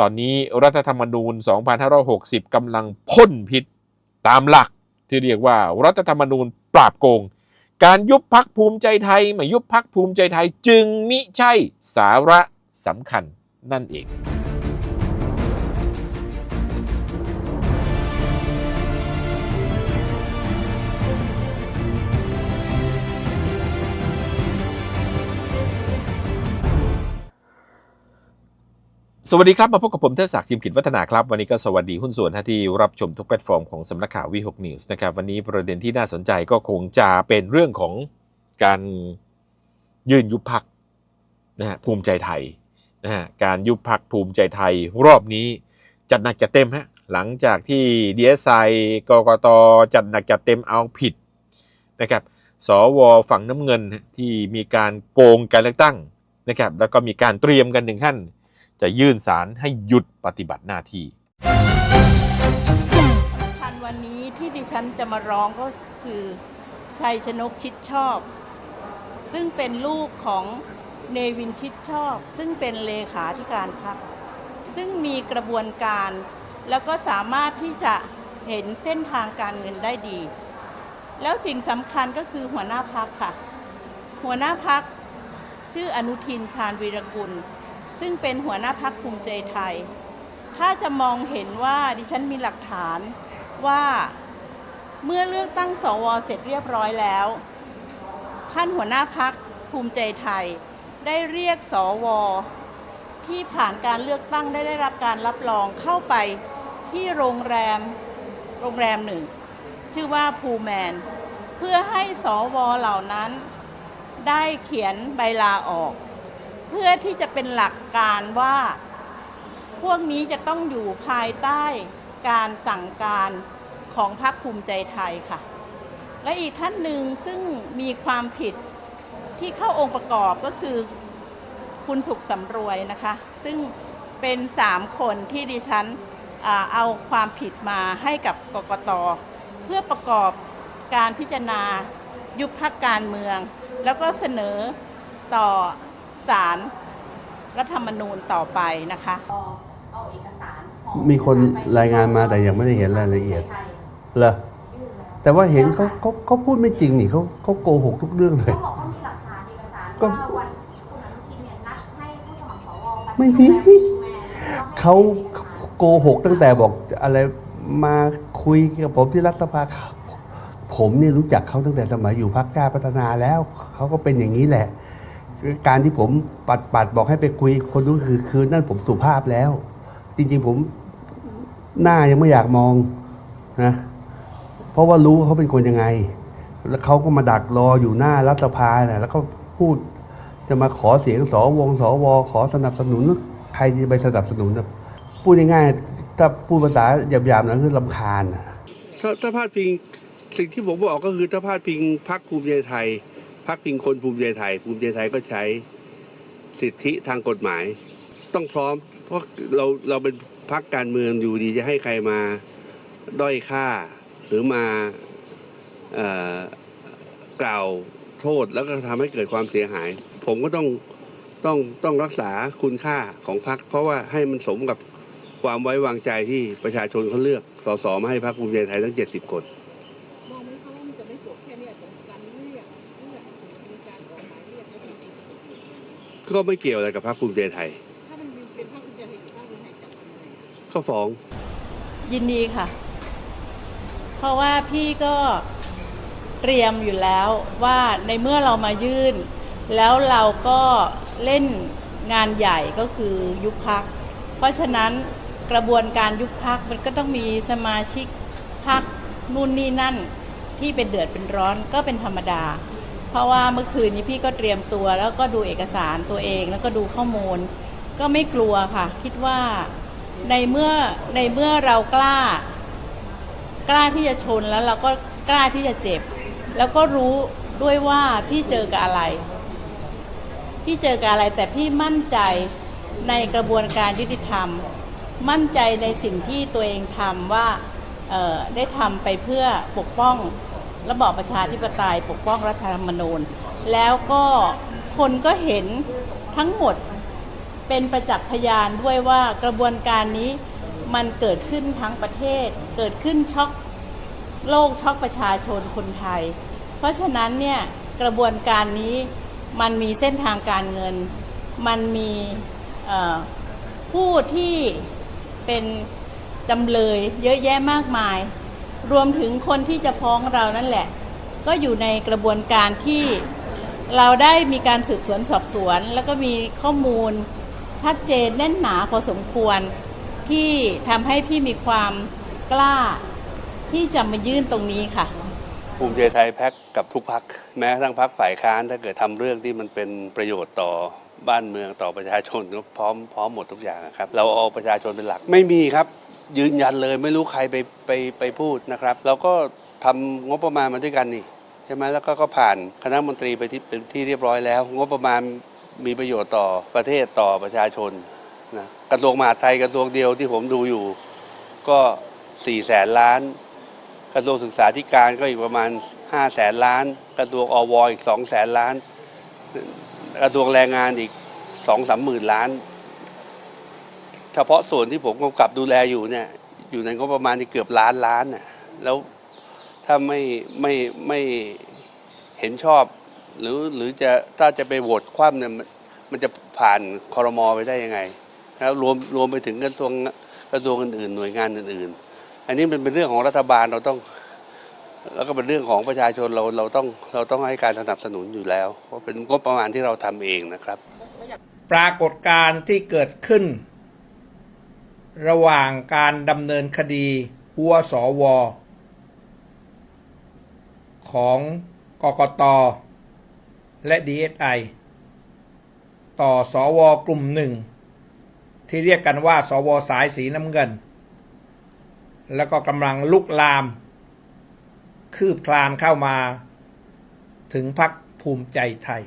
ตอนนี้รัฐธรรมนูญ 2560 กำลังพ่นพิษตามหลักที่เรียกว่ารัฐธรรมนูญปราบโกง การยุบพักภูมิใจไทยไม่ยุบพักภูมิใจไทยจึงมิใช่สาระสำคัญนั่นเอง สวัสดีครับ มาพบกับผมเทศศักดิ์จิมกิจวัฒนาครับ วันนี้ก็สวัสดีหุ้นส่วนท่านที่รับชมทุกแพลตฟอร์มของสำนักข่าววีหกนิวส์นะครับ วันนี้ประเด็นที่น่าสนใจก็คงจะเป็นเรื่องของการยื่นยุบพักนะฮะภูมิใจไทยนะฮะการยุบพักภูมิใจไทย รอบนี้จัดหนักจัดเต็มฮะหลังจากที่ดีเอสไอกกตจัดหนักจัดเต็มเอาผิดนะครับสวฝั่งน้ำเงินที่มีการโกงการเลือกตั้งนะครับแล้วก็มีการเตรียมกันถึงขั้น จะยื่นสารให้หยุดปฏิบัติหน้าที่ทันวันนี้ที่ดิฉันจะมาร้องก็คือชัยชนกชิดชอบ ซึ่งเป็นลูกของเนวินชิดชอบ ซึ่งเป็นเลขาธิการพรรคซึ่งมีกระบวนการ แล้วก็สามารถที่จะเห็นเส้นทางการเงินได้ดี แล้วสิ่งสำคัญก็คือหัวหน้าพักค่ะ หัวหน้าพักชื่ออนุทินชาญวีรกุล ซึ่งเป็นหัวหน้าพักภูมิใจไทย ถ้าจะมองเห็นว่าดิฉันมีหลักฐานว่าเมื่อเลือกตั้งสวเสร็จเรียบร้อยแล้ว ท่านหัวหน้าพักภูมิใจไทย ได้เรียกสวที่ผ่านการเลือกตั้งได้ได้รับการรับรองเข้าไปที่โรงแรมโรงแรมหนึ่ง ชื่อว่าภูแมน เพื่อให้สวเหล่านั้นได้เขียนใบลาออก พื่อที่จะเป็นหลักการว่า พวกนี้จะต้องอยู่ภายใต้การสั่งการของพรรคภูมิใจไทยค่ะ และอีกท่านหนึ่งซึ่งมีความผิดที่เข้าองค์ประกอบก็คือคุณสุขสำรวยนะคะ ซึ่งเป็นสามคนที่ดิฉันเอาความผิดมาให้กับกกตเพื่อประกอบการพิจารณายุบพักการเมือง แล้วก็เสนอต่อ ศาลรัฐธรรมนูญต่อไปนะคะเอาเอกสารของมีคนรายงานมาแต่ยังไม่ได้เห็นรายละเอียดเหรอแต่ว่าเห็นเขาเขาเขาพูดไม่จริงนี่เขาเขาโกหกทุกเรื่องเลยเขาบอกว่ามีหลักฐานเอกสารก็ว่าวันคุณอนุทินเนี่ยนัดให้ผู้สมัครสวปไม่มีโรงแรภูแมนแล้วให้เขาโกหกตั้งแต่บอกอะไรมาคุยกับผมที่รัฐสภาผมเนี่ยรู้จักเขาตั้งแต่สมัยอยู่พรรคชาติพัฒนาแล้วเขาก็เป็นอย่างนี้แหละ การที่ผมปัดปัดบอกให้ไปคุยคนนู้นคือคือนั่นผมสุภาพแล้ว จริงๆผมหน้ายังไม่อยากมองนะเพราะว่ารู้เขาเป็นคนยังไง แล้วเขาก็มาดักรออยู่หน้ารัฐสภาเนี่ยแล้วก็พูดจะมาขอเสียงสวงสวขอสนับสนุนใครจะไปสนับสนุนนะพูดง่ายๆถ้าพูดภาษาหยาบๆนะคือลำคาญถ้าถ้าพาดพิงสิ่งที่ผมบอกก็คือถ้าพาดพิงพรรคภูมิใจไทย พรรคพิงคนภูมิใจไทย ภูมิใจไทยก็ใช้สิทธิทางกฎหมาย ต้องพร้อม เพราะเราเราเป็นพรรคการเมืองอยู่ดีจะให้ใครมาด้อยค่า หรือมาอกล่าวโทษแล้วก็ทำให้เกิดความเสียหาย ผมก็ต้องต้องต้องรักษาคุณค่าของพรรคเพราะว่าให้มันสมกับความไว้วางใจที่ประชาชนเขาเลือกสสมาให้พรรคภูมิใจไทยทั้ง 70 คน ก็ไม่เกี่ยวอะไรกับพรรคภูมิใจไทย ถ้ามันเป็นภาคภูมิใจไทยกับภาคภูมิใจไทยจะทำยังไงก็ฟ้อง ยินดีค่ะ เพราะว่าพี่ก็เตรียมอยู่แล้วว่าในเมื่อเรามายื่น แล้วเราก็เล่นงานใหญ่ก็คือยุบพัก เพราะฉะนั้นกระบวนการยุบพักมันก็ต้องมีสมาชิกพักนู่นนี่นั่นที่เป็นเดือดเป็นร้อนก็เป็นธรรมดา เพราะว่าเมื่อคืนนี้พี่ก็เตรียมตัวแล้วก็ดูเอกสารตัวเองแล้วก็ดูข้อมูล ก็ไม่กลัวค่ะ คิดว่าในเมื่อในเมื่อเรากล้า กล้าที่จะชนแล้วเราก็กล้าที่จะเจ็บ แล้วก็รู้ด้วยว่าพี่เจอกับอะไร พี่เจอกับอะไรแต่พี่มั่นใจในกระบวนการยุติธรรม มั่นใจในสิ่งที่ตัวเองทำว่าได้ทำไปเพื่อปกป้อง ระบอบประชาธิปไตยปกป้องรัฐธรรมนูญ แล้วก็คนก็เห็นทั้งหมดเป็นประจักษ์พยานด้วยว่ากระบวนการนี้มันเกิดขึ้นทั้งประเทศ เกิดขึ้นช็อกโลกช็อกประชาชนคนไทย เพราะฉะนั้นเนี่ยกระบวนการนี้มันมีเส้นทางการเงิน มันมีผู้ที่เป็นจำเลยเยอะแยะมากมาย รวมถึงคนที่จะฟ้องเรานั่นแหละ ก็อยู่ในกระบวนการที่เราได้มีการสืบสวนสอบสวน แล้วก็มีข้อมูลชัดเจนแน่นหนาพอสมควรที่ทำให้พี่มีความกล้าที่จะมายื่นตรงนี้ค่ะ ภูมิใจไทยแพ็กกับทุกพัก แม้กระทั่งพักฝ่ายค้านถ้าเกิดทำเรื่องที่มันเป็นประโยชน์ต่อบ้านเมืองต่อประชาชนก็พร้อมพร้อมหมดทุกอย่างครับ เราเอาประชาชนเป็นหลักไม่มีครับ ยืนยันเลยไม่รู้ใครไปไปไปพูดนะครับเราก็ทำงบประมาณมาด้วยกันนี่ใช่ไหมแล้วก็ก็ผ่านคณะมนตรีไปที่เป็นที่เรียบร้อยแล้ว งบประมาณมีประโยชน์ต่อประเทศต่อประชาชนนะกระทรวงมหาดไทยกระทรวงเดียวที่ผมดูอยู่ ก็4ี่แสนล้าน กระทรวงศึกษาธิการก็อีกประมาณ5แสนล้าน กระทรวงอวอีก2แสนล้าน กระทรวงแรงงานอีก2 3หมื่นล้าน เฉพาะส่วนที่ผมกำกับดูแลอยู่เนี่ยอยู่ในงบประมาณที่เกือบล้านล้านน่ะแล้วถ้าไม่ไม่ไม่เห็นชอบ หรือหรือจะถ้าจะไปโหวตคว่ำเนี่ยมันจะผ่านคอรมอไปได้ยังไงแล้วรวมรวมไปถึงกระทรวงกระทรวงอื่นๆหน่วยงานอื่น ๆ อันนี้มันเป็นเรื่องของรัฐบาลเราต้อง แล้วก็เป็นเรื่องของประชาชนเราเราต้องเราต้องให้การสนับสนุนอยู่แล้ว เพราะเป็นงบประมาณที่เราทำเองนะครับ ปรากฏการณ์ที่เกิดขึ้น ระหว่างการดำเนินคดีหัวสวของกกต และ DSI ต่อสวกลุ่มหนึ่ง ที่เรียกกันว่าสวสายสีน้ำเงิน แล้วก็กำลังลุกลาม คืบคลานเข้ามา ถึงพักภูมิใจไทย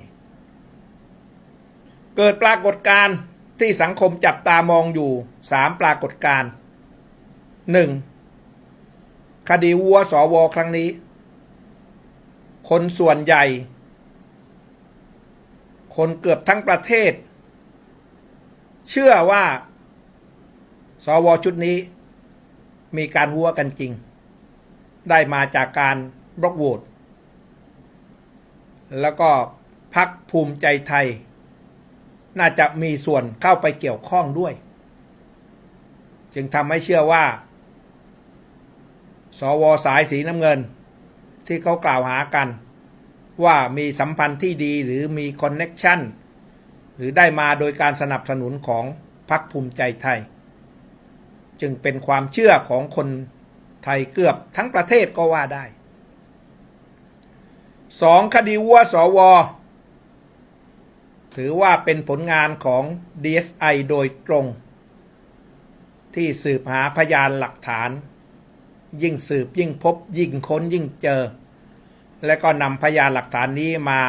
เกิดปรากฏการณ์ ที่สังคมจับตามองอยู่สามปรากฏการณ์หนึ่งคดีวัวสวครั้งนี้ คนส่วนใหญ่ คนเกือบทั้งประเทศ เชื่อว่า สวชุดนี้ มีการวัวกันจริง ได้มาจากการบล็อกโหวตแล้วก็พักภูมิใจไทย น่าจะมีส่วนเข้าไปเกี่ยวข้องด้วย จึงทำให้เชื่อว่า สวสายสีน้ำเงิน ที่เขากล่าวหากัน ว่ามีสัมพันธ์ที่ดีหรือมีคอนเน็กชันหรือได้มาโดยการสนับสนุนของพรรคภูมิใจไทย จึงเป็นความเชื่อของคนไทยเกือบทั้งประเทศก็ว่าได้สองคดีวัวสว ถือว่าเป็นผลงานของ DSI โดยตรง ที่สืบหาพยานหลักฐาน ยิ่งสืบยิ่งพบยิ่งค้นยิ่งเจอ และก็นำพยานหลักฐานนี้มา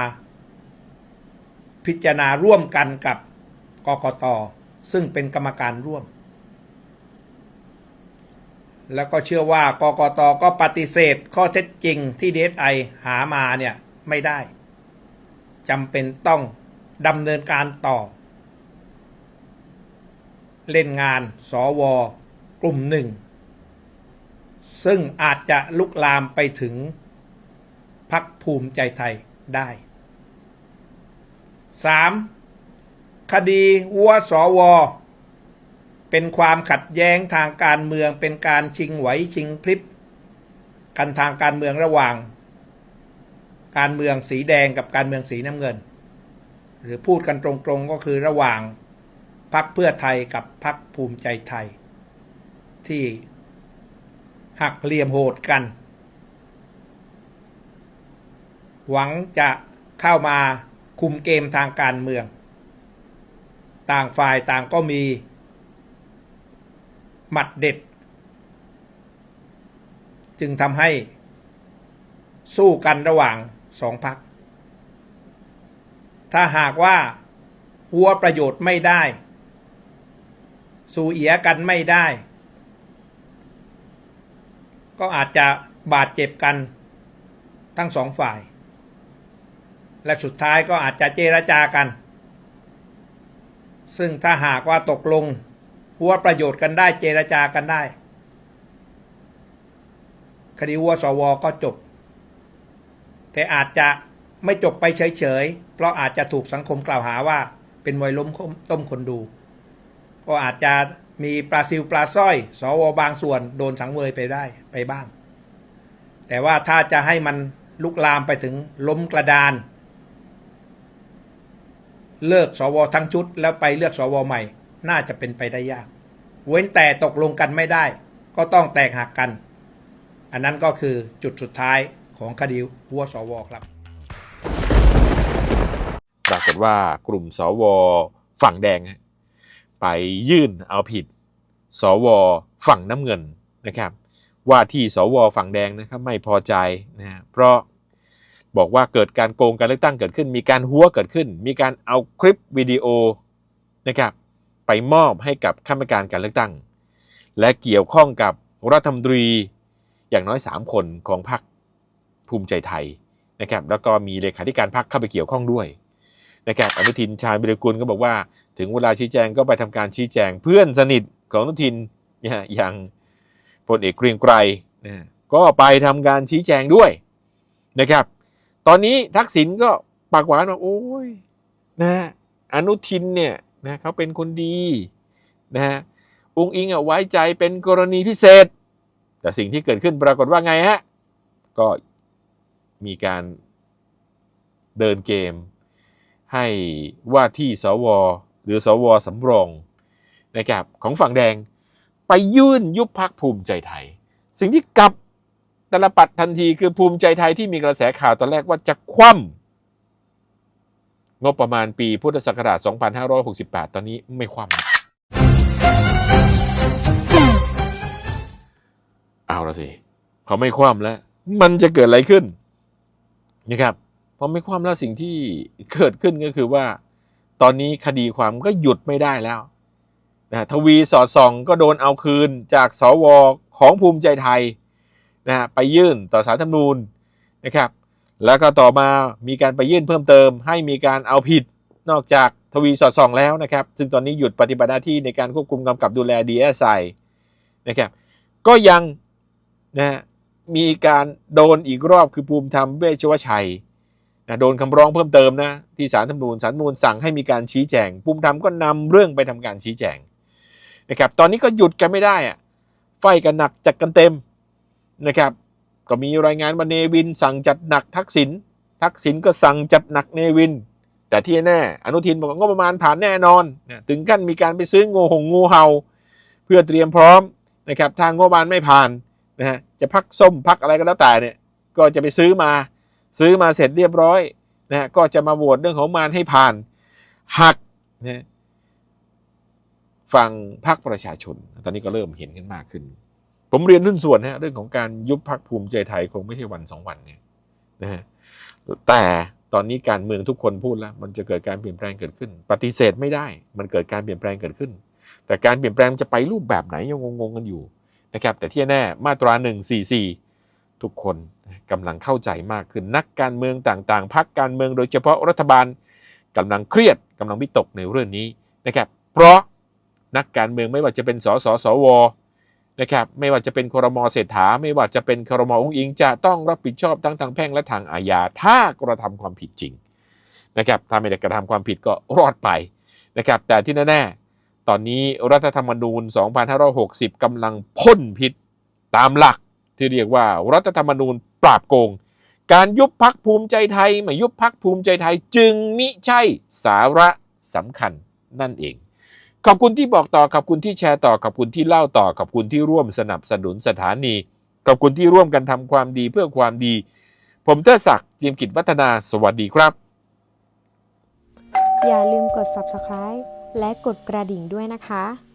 พิจารณาร่วมกันกับกกตซึ่งเป็นกรรมการร่วม แล้วก็เชื่อว่ากกตก็ปฏิเสธข้อเท็จจริงที่ DSI หามาเนี่ยไม่ได้จำเป็นต้อง ดำเนินการต่อ เล่นงานสวกลุ่มหนึ่ง ซึ่งอาจจะลุกลามไปถึงพักภูมิใจไทยได้ 3. คดีวัวสวเป็นความขัดแย้งทางการเมืองเป็นการชิงไหวชิงพลิบกันทางการเมืองระหว่าง การเมืองสีแดงกับการเมืองสีน้ำเงิน หรือพูดกันตรงๆก็คือระหว่างพักเพื่อไทยกับพักภูมิใจไทย ที่หักเหลี่ยมโหดกัน หวังจะเข้ามาคุมเกมทางการเมือง ต่างฝ่ายต่างก็มี หมัดเด็ด จึงทำให้สู้กันระหว่างสองพัก ถ้าหากว่าหัวประโยชน์ไม่ได้ สู่เอียกันไม่ได้ ก็อาจจะบาดเจ็บกันทั้งสองฝ่าย และสุดท้ายก็อาจจะเจรจากัน ซึ่งถ้าหากว่าตกลงหัวประโยชน์กันได้เจรจากันได้ คดีวัวสวก็จบ แต่อาจจะ ไม่จบไปเฉยๆ เพราะอาจจะถูกสังคมกล่าวหาว่าเป็นมวยล้มต้มคนดู ก็อาจจะมีปลาซิลปลาสร้อย สวบางส่วนโดนสังเวยไปได้ไปบ้าง แต่ว่าถ้าจะให้มันลุกลามไปถึงล้มกระดาน เลิกสวทั้งชุดแล้วไปเลือกสวใหม่ น่าจะเป็นไปได้ยาก เว้นแต่ตกลงกันไม่ได้ ก็ต้องแตกหักกัน อันนั้นก็คือจุดสุดท้ายของคดีวัวสวครับ ว่ากลุ่มสวฝั่งแดง ไปยื่นเอาผิด สวฝั่งน้ำเงินนะครับ ว่าที่สวฝั่งแดงนะครับไม่พอใจนะฮะเพราะบอกว่าเกิดการโกงการเลือกตั้งเกิดขึ้น มีการหัวเกิดขึ้น มีการเอาคลิปวิดีโอนะครับไปมอบให้กับข้าราชการการเลือกตั้ง และเกี่ยวข้องกับรัฐมนตรีอย่างน้อย 3 คนของพรรคภูมิใจไทยนะครับแล้วก็มีเลขาธิการพรรคเข้าไปเกี่ยวข้องด้วย นะครับอนุทินชาญวิรกุลก็บอกว่า ถึงเวลาชี้แจงก็ไปทำการชี้แจง เพื่อนสนิทของอนุทินเนี่ยอย่างพลเอกเกรียงไกรนะก็ไปทำการชี้แจงด้วยนะครับ ตอนนี้ทักษิณก็ปากหวานว่าโอ้ยนะอนุทินเนี่ยนะเขาเป็นคนดีนะฮะองค์อิงอะไว้ใจเป็นกรณีพิเศษ แต่สิ่งที่เกิดขึ้นปรากฏว่าไงฮะ ก็มีการเดินเกม ให้ว่าที่สวหรือสวสำรองนะครับของฝั่งแดงไปยื่นยุบพักภูมิใจไทย สิ่งที่กลับตลปัดทันทีคือภูมิใจไทยที่มีกระแสข่าวตอนแรกว่าจะคว่ำงบประมาณปีพุทธศักราช 2568 ตอนนี้ไม่คว่ำเอาละสิ เขาไม่คว่ำแล้ว มันจะเกิดอะไรขึ้นนะครับ พอไม่ความแล้วสิ่งที่เกิดขึ้นก็คือว่า ตอนนี้คดีความก็หยุดไม่ได้แล้วนะทวีสอดส่องก็โดนเอาคืนจากสวของภูมิใจไทยนะฮะไปยื่นต่อสารธรรมนูญนะครับ แล้วก็ต่อมามีการไปยื่นเพิ่มเติม ให้มีการเอาผิดนอกจากทวีสอดส่องแล้วนะครับ ซึ่งตอนนี้หยุดปฏิบัติหน้าที่ในการควบคุมกำกับดูแลดีเอสไอนะครับ ก็ยังนะฮะมีการโดนอีกรอบคือภูมิธรรมเวชวชัย นะโดนคำร้องเพิ่มเติมนะที่ศาลธรรมนูญศาลธรรมนูญสั่งให้มีการชี้แจงภูมิธรรมก็นำเรื่องไปทำการชี้แจงนะครับตอนนี้ก็หยุดกันไม่ได้อะไฟกันหนักจัดกันเต็มนะครับก็มีรายงานว่าเนวิน สั่งจัดหนักทักษิณทักษิณก็สั่งจัดหนักเนวิน แต่ที่แน่อนุทินบอกงบประมาณผ่านแน่นอนนะถึงขั้นมีการไปซื้องูหงงูเห่า เพื่อเตรียมพร้อมนะครับทางงบประมาณไม่ผ่านนะฮะจะพักส้มพักอะไรก็แล้วแต่เนี่ยก็จะไปซื้อมา ซื้อมาเสร็จเรียบร้อยนะก็จะมาโหวตเรื่องของมารให้ผ่านหักนะฝั่งพรรคประชาชน ตอนนี้ก็เริ่มเห็นกันมากขึ้น ผมเรียนรุ่นส่วนนะเรื่องของการยุบพรรคภูมิใจไทยคงไม่ใช่วันสองวันเนี่ยนะฮะแต่ตอนนี้การเมืองทุกคนพูดแล้ว มันจะเกิดการเปลี่ยนแปลงเกิดขึ้น ปฏิเสธไม่ได้ มันเกิดการเปลี่ยนแปลงเกิดขึ้น แต่การเปลี่ยนแปลงจะไปรูปแบบไหนยังงงๆกันอยู่นะครับ แต่ที่แน่มาตรา1 4 4 ทุกคน กำลังเข้าใจมากขึ้นนักการเมืองต่างๆพรรคการเมืองโดยเฉพาะรัฐบาลกำลังเครียดกำลังวิตกในเรื่องนี้นะครับ เพราะนักการเมืองไม่ว่าจะเป็นสสสวนะครับไม่ว่าจะเป็นครมเศรษฐา ไม่ว่าจะเป็นครมองค์อิง จะต้องรับผิดชอบทั้งทางแพ่งและทางอาญาถ้ากระทำความผิดจริงนะครับถ้าไม่ได้กระทำความผิดก็รอดไปนะครับแต่ที่แน่ๆตอนนี้รัฐธรรมนูญ 2560กำลังพ่นพิษตามหลัก ที่เรียกว่ารัฐธรรมนูญปราบโกง การยุบพักภูมิใจไทยไม่ยุบพักภูมิใจไทยจึงมิใช่สาระสำคัญนั่นเอง ขอบคุณที่บอกต่อขอบคุณที่แชร์ต่อขอบคุณที่เล่าต่อขอบคุณที่ร่วมสนับสนุนสถานี ขอบคุณที่ร่วมกันทำความดีเพื่อความดี ผมเทดศักดิ์จีมกิจวัฒนาสวัสดีครับ อย่าลืมกด subscribe และกดกระดิ่งด้วยนะคะ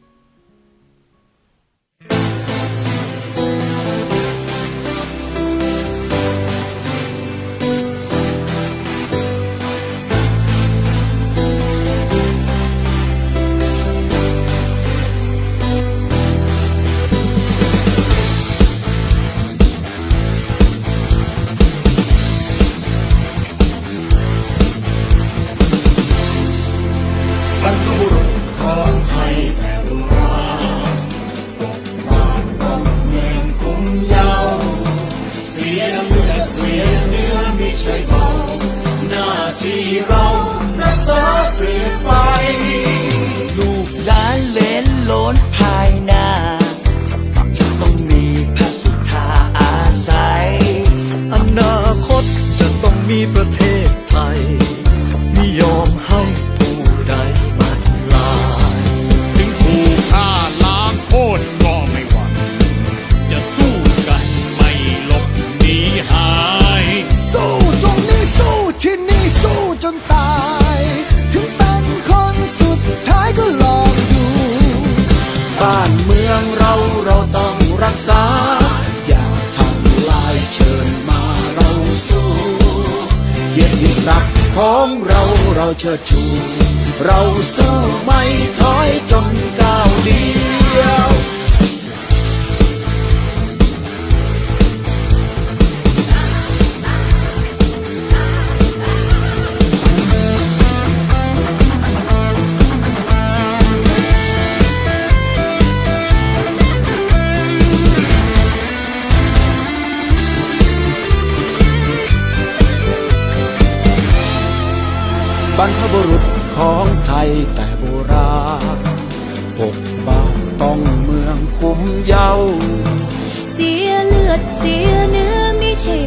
มีประเทศไทย ของเราเราเชิดชู เราสู้ไม่ถอยจนก้าวเดียว บรรพบุรุษของไทยแต่โบราณปกป้องต้องเมืองคุ้มเยาว์เสียเลือดเสียเนื้อไม่ใช่